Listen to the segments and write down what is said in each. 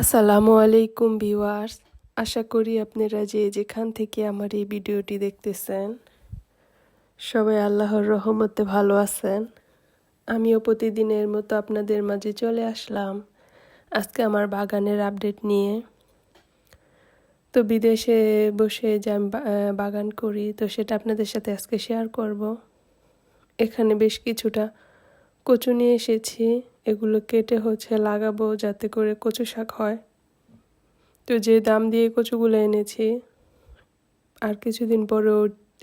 আসসালামু আলাইকুম ভিউয়ার্স। আশা করি আপনারা যে যেখান থেকে আমার এই ভিডিওটি দেখতেছেন, সবাই আল্লাহর রহমতে ভালো আছেন। আমিও প্রতিদিনের মতো আপনাদের মাঝে চলে আসলাম আজকে আমার বাগানের আপডেট নিয়ে। তো বিদেশে বসে যে আমি বাগান করি, তো সেটা আপনাদের সাথে আজকে শেয়ার করব। এখানে বেশ কিছুটা কচু নিয়ে এসেছি। এগুলো কেটে হচ্ছে লাগাবো যাতে করে কচু শাক হয়। তো যে দাম দিয়ে কচুগুলো এনেছি, আর কিছুদিন পরেও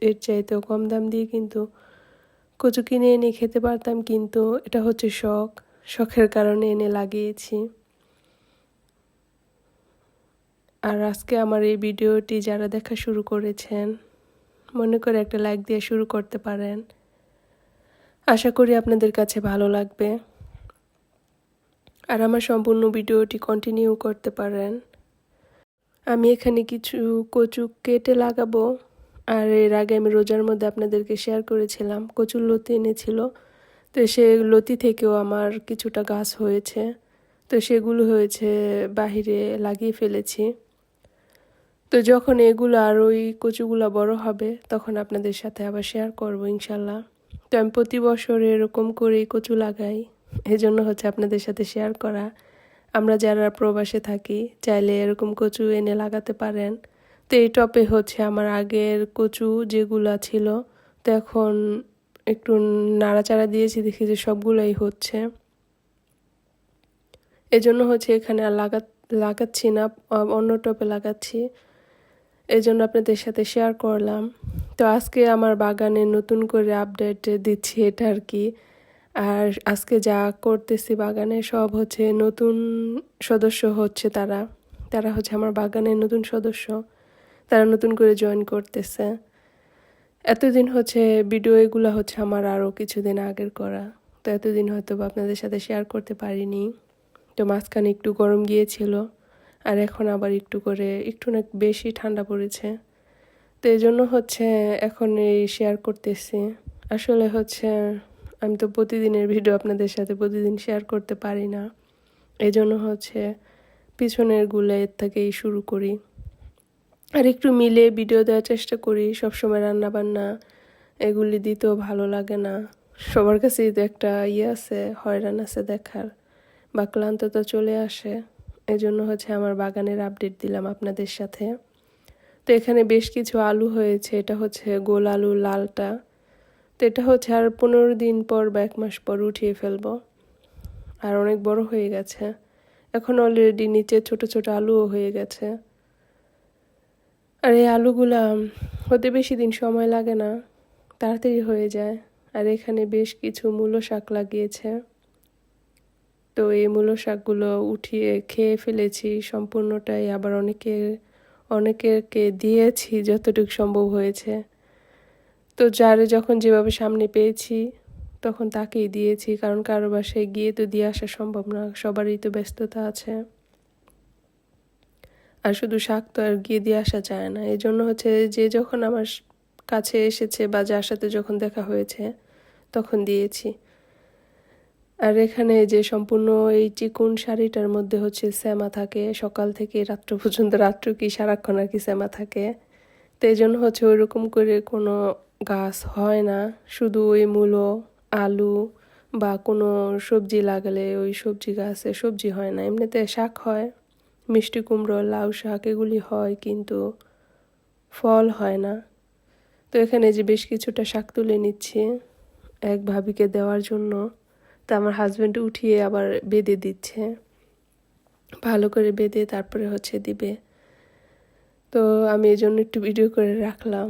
এর চাইতেও কম দাম দিয়ে কিন্তু কচু কিনে এনে খেতে পারতাম, কিন্তু এটা হচ্ছে শখ। শখের কারণে এনে লাগিয়েছি। আর আজকে আমার এই ভিডিওটি যারা দেখা শুরু করেছেন, মনে করে একটা লাইক দিয়ে শুরু করতে পারেন। আশা করি আপনাদের কাছে ভালো লাগবে। আর আমার সম্পূর্ণ ভিডিওটি কন্টিনিউ করতে পারেন। আমি এখানে কিছু কচু কেটে লাগাবো। আর এর আগে আমি রোজার মধ্যে আপনাদেরকে শেয়ার করেছিলাম। কচুর লতি এনেছিল। তো সে লতি থেকেও আমার কিছুটা গাছ হয়েছে। তো সেগুলো হয়েছে বাহিরে লাগিয়ে ফেলেছি। তো যখন এগুলো আর ওই কচুগুলো বড় হবে, তখন আপনাদের সাথে আবার শেয়ার করব ইনশাল্লাহ। তো আমি প্রতি বছর এরকম করেই কচু লাগাই। এজন্য হচ্ছে আপনাদের সাথে শেয়ার করা। আমরা যারা প্রবাসে থাকি, চাইলে এরকম কচু এনে লাগাতে পারেন। তো এই টপে হচ্ছে আমার আগের কচু যেগুলো ছিল, তো এখন একটু নাড়াচাড়া দিয়েছি, দেখি যে সবগুলোই হচ্ছে। এজন্য হচ্ছে এখানে আর লাগা, লাগাচ্ছি না অন্য টপে লাগাচ্ছি। এই জন্য আপনাদের সাথে শেয়ার করলাম। তো আজকে আমার বাগানে নতুন করে আপডেট দিচ্ছি এটা আর কি। আর আজকে যা করতেছি বাগানে সব হচ্ছে নতুন সদস্য হচ্ছে তারা। তারা হচ্ছে আমার বাগানের নতুন সদস্য। তারা নতুন করে জয়েন করতেছে। এতদিন হচ্ছে ভিডিও এগুলো হচ্ছে আমার আরও কিছুদিন আগের করা। তো এতদিন হয়তো বা আপনাদের সাথে শেয়ার করতে পারিনি। তো মাঝখানে একটু গরম গিয়েছিল। আর এখন আবার একটু করে, একটু না বেশি ঠান্ডা পড়েছে। তো এই জন্য হচ্ছে এখন এই শেয়ার করতেছি। আসলে হচ্ছে আমি তো প্রতিদিনের ভিডিও আপনাদের সাথে প্রতিদিন শেয়ার করতে পারি না। এই জন্য হচ্ছে পিছনেরগুলো এর থেকেই শুরু করি। আর একটু মিলে ভিডিও দেওয়ার চেষ্টা করি, সবসময় রান্না বান্না এগুলি দিতেও ভালো লাগে না। সবার কাছেই তো একটা ইয়ে আছে, হয়রান আছে দেখার, বা ক্লান্ত তো চলে আসে। এই জন্য হচ্ছে আমার বাগানের আপডেট দিলাম আপনাদের সাথে। তো এখানে বেশ কিছু আলু হয়েছে, এটা হচ্ছে গোল আলু লালটা। তো এটা হচ্ছে আর পনেরো দিন পর বা এক মাস পর উঠিয়ে ফেলব। আর অনেক বড় হয়ে গেছে। এখন অলরেডি নিচে ছোট ছোট আলুও হয়ে গেছে। আর এই আলুগুলা হতে বেশি দিন সময় লাগে না। তাড়াতাড়ি হয়ে যায়। আর এখানে বেশ কিছু মূলো শাক লাগিয়েছে। তো এই মূলো শাকগুলো উঠিয়ে খেয়ে ফেলেছি। সম্পূর্ণটাই আবার অনেকে অনেকেরকে দিয়েছি যতটুকু সম্ভব হয়েছে। তো যারে যখন যেভাবে সামনে পেয়েছি, তখন তাকেই দিয়েছি, কারণ কারও বাসায় গিয়ে তো দিয়ে আসা সম্ভব না, সবারই তো ব্যস্ততা আছে। আর শুধু শাক তো আর গিয়ে দিয়ে আসা যায় না। এই জন্য হচ্ছে যে যখন আমার কাছে এসেছে বা যার সাথে যখন দেখা হয়েছে, তখন দিয়েছি। আর এখানে যে সম্পূর্ণ এই চিকুন শাড়িটার মধ্যে হচ্ছে শ্যামা থাকে, সকাল থেকে রাত্র পর্যন্ত, রাত্র কি সারাক্ষণ আর কি শ্যামা থাকে। তো এই জন্য হচ্ছে ওইরকম করে কোনো গাছ হয় না। শুধু ওই মূলো, আলু বা কোনো সবজি লাগালে ওই সবজি গাছে সবজি হয় না। এমনিতে শাক হয়, মিষ্টি কুমড়ো, লাউ শাক এগুলি হয় কিন্তু ফল হয় না। তো এখানে যে বেশ কিছুটা শাক তুলে নিচ্ছি এক ভাবিকে দেওয়ার জন্য, তা আমার হাজব্যান্ড উঠিয়ে আবার বেঁধে দিচ্ছে। ভালো করে বেঁধে তারপরে হচ্ছে দিবে। তো আমি এই জন্য একটু ভিডিও করে রাখলাম।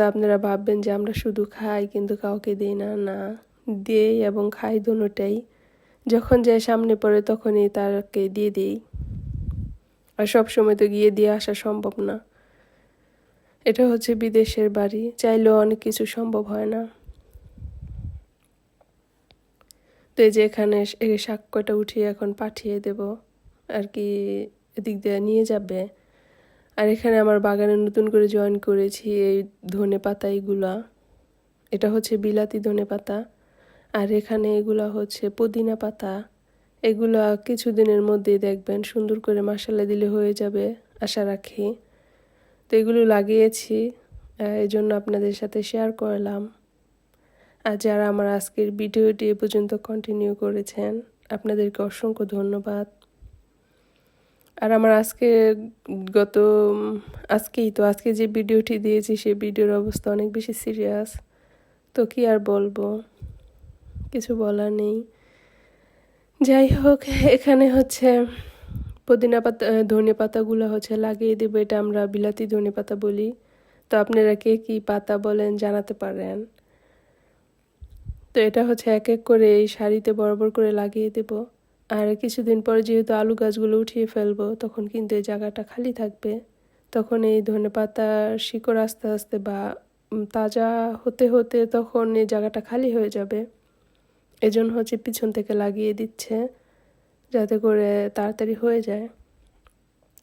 তো আপনারা ভাববেন যে আমরা শুধু খাই, কিন্তু কাউকে দিই না। না, দিই এবং খাই দুটোটাই যখন যায় সামনে পড়ে তখনই তাকে দিয়ে দিই। আর সব সময় তো গিয়ে দিয়ে আসা সম্ভব না। এটা হচ্ছে বিদেশের বাড়ি। চাইলেও অনেক কিছু সম্ভব হয় না। তো এই যে এখানে এই কটা উঠিয়ে এখন পাঠিয়ে দেব। আর কি এদিক দিয়ে নিয়ে যাবে। আর এখানে আমার বাগানে নতুন করে জয়েন করেছি এই ধনে পাতা এগুলা। এটা হচ্ছে বিলাতি ধনে পাতা। আর এখানে এগুলা হচ্ছে পুদিনা পাতা। এগুলো কিছুদিনের মধ্যেই দেখবেন সুন্দর করে মশালা দিলে হয়ে যাবে, আশা রাখি। তো এগুলো লাগিয়েছি এই জন্য আপনাদের সাথে শেয়ার করলাম। আর যারা আমার আজকের ভিডিওটি এ পর্যন্ত কন্টিনিউ করেছেন, আপনাদেরকে অসংখ্য ধন্যবাদ। আর আমার আজকে গত, আজকেই তো, আজকে যে ভিডিওটি দিয়েছি, সেই ভিডিওর অবস্থা অনেক বেশি সিরিয়াস তো কি আর বলব? কিছু বলার নেই। যাই হোক, এখানে হচ্ছে পুদিনা পাতা ধনে পাতাগুলো হচ্ছে লাগিয়ে দেবো। এটা আমরা বিলাতি ধনে পাতা বলি। তো আপনারা কে কী পাতা বলেন জানাতে পারেন। তো এটা হচ্ছে এক এক করে এই শাড়িতে বরাবর করে লাগিয়ে দেব। আর কিছুদিন পর যেহেতু আলু গাছগুলো উঠিয়ে ফেলব, তখন কিন্তু এই জায়গাটা খালি থাকবে। তখন এই ধনে পাতার শিকড় আস্তে আস্তে বা তাজা হতে হতে তখন এই জায়গাটা খালি হয়ে যাবে। এজন্য হচ্ছে পিছন থেকে লাগিয়ে দিচ্ছে, যাতে করে তাড়াতাড়ি হয়ে যায়।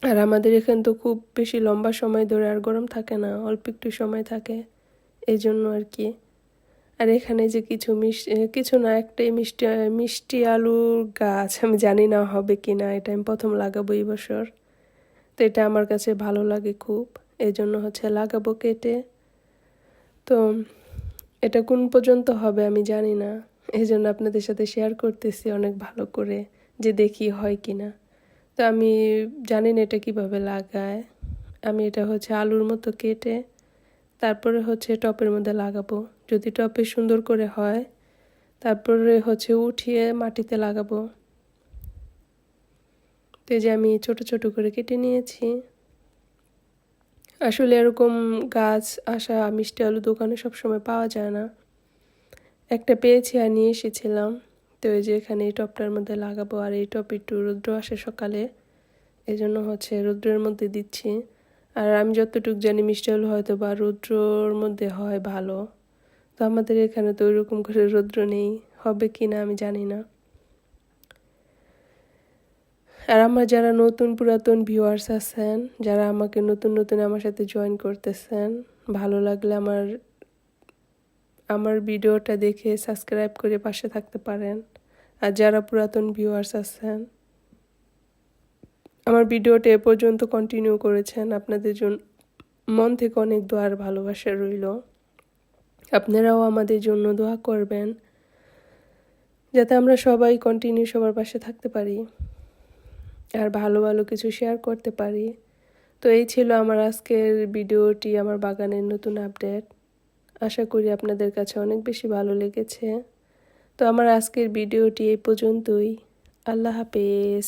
আর আমাদের এখানে তো খুব বেশি লম্বা সময় ধরে আর গরম থাকে না, অল্প একটু সময় থাকে। এই জন্য আর কি। আর এখানে যে কিছু মিষ্টি কিছু না, একটাই মিষ্টি মিষ্টি আলুর গাছ, আমি জানি না হবে কি না, এটা আমি প্রথম লাগাবো এই বছর। তো এটা আমার কাছে ভালো লাগে খুব এই জন্য হচ্ছে লাগাবো কেটে। তো এটা কোন পর্যন্ত হবে আমি জানি না এই জন্য আপনাদের সাথে শেয়ার করতেছি অনেক ভালো করে, যে দেখি হয় কি না। তো আমি জানি না এটা কীভাবে লাগায়, আমি এটা হচ্ছে আলুর মতো কেটে তারপরে হচ্ছে টপের মধ্যে লাগাবো। যদি টপে সুন্দর করে হয়, তারপরে হচ্ছে উঠিয়ে মাটিতে লাগাবো। তো যে আমি ছোট ছোট করে কেটে নিয়েছি। আসলে এরকম গাছ আসা, মিষ্টি আলু দোকানে সবসময় পাওয়া যায় না। একটা পেয়েছি আর নিয়ে এসেছিলাম। তো এই যে এখানে এই টপটার মধ্যে লাগাবো আর এই টপ একটু রৌদ্র আসে সকালে। এই জন্য হচ্ছে রৌদ্রের মধ্যে দিচ্ছি। আর আমি যতটুকু জানি মিষ্টি হয়তো বা রৌদ্রর মধ্যে হয় ভালো। তো আমাদের এখানে তো ওইরকম করে রৌদ্র নেই। হবে কি না আমি জানি না। আর আমার যারা নতুন পুরাতন ভিউয়ার্স আছেন, যারা আমাকে নতুন নতুন আমার সাথে জয়েন করতেছেন, ভালো লাগলে আমার আমার ভিডিওটা দেখে সাবস্ক্রাইব করে পাশে থাকতে পারেন। আর যারা পুরাতন ভিউয়ার্স আছেন আমার ভিডিওটা এ পর্যন্ত কন্টিনিউ করেছেন। আপনাদের জন্য মন থেকে অনেক দোয়ার ভালোবাসা রইল। আপনারাও আমাদের জন্য দোয়া করবেন, যাতে আমরা সবাই কন্টিনিউ সবার পাশে থাকতে পারি আর ভালো ভালো কিছু শেয়ার করতে পারি। তো এই ছিল আমার আজকের ভিডিওটি, আমার বাগানের নতুন আপডেট আশা করি আপনাদের কাছে অনেক বেশি ভালো লেগেছে। তো আমার আজকের ভিডিওটি এই পর্যন্তই। আল্লাহ হাফেজ।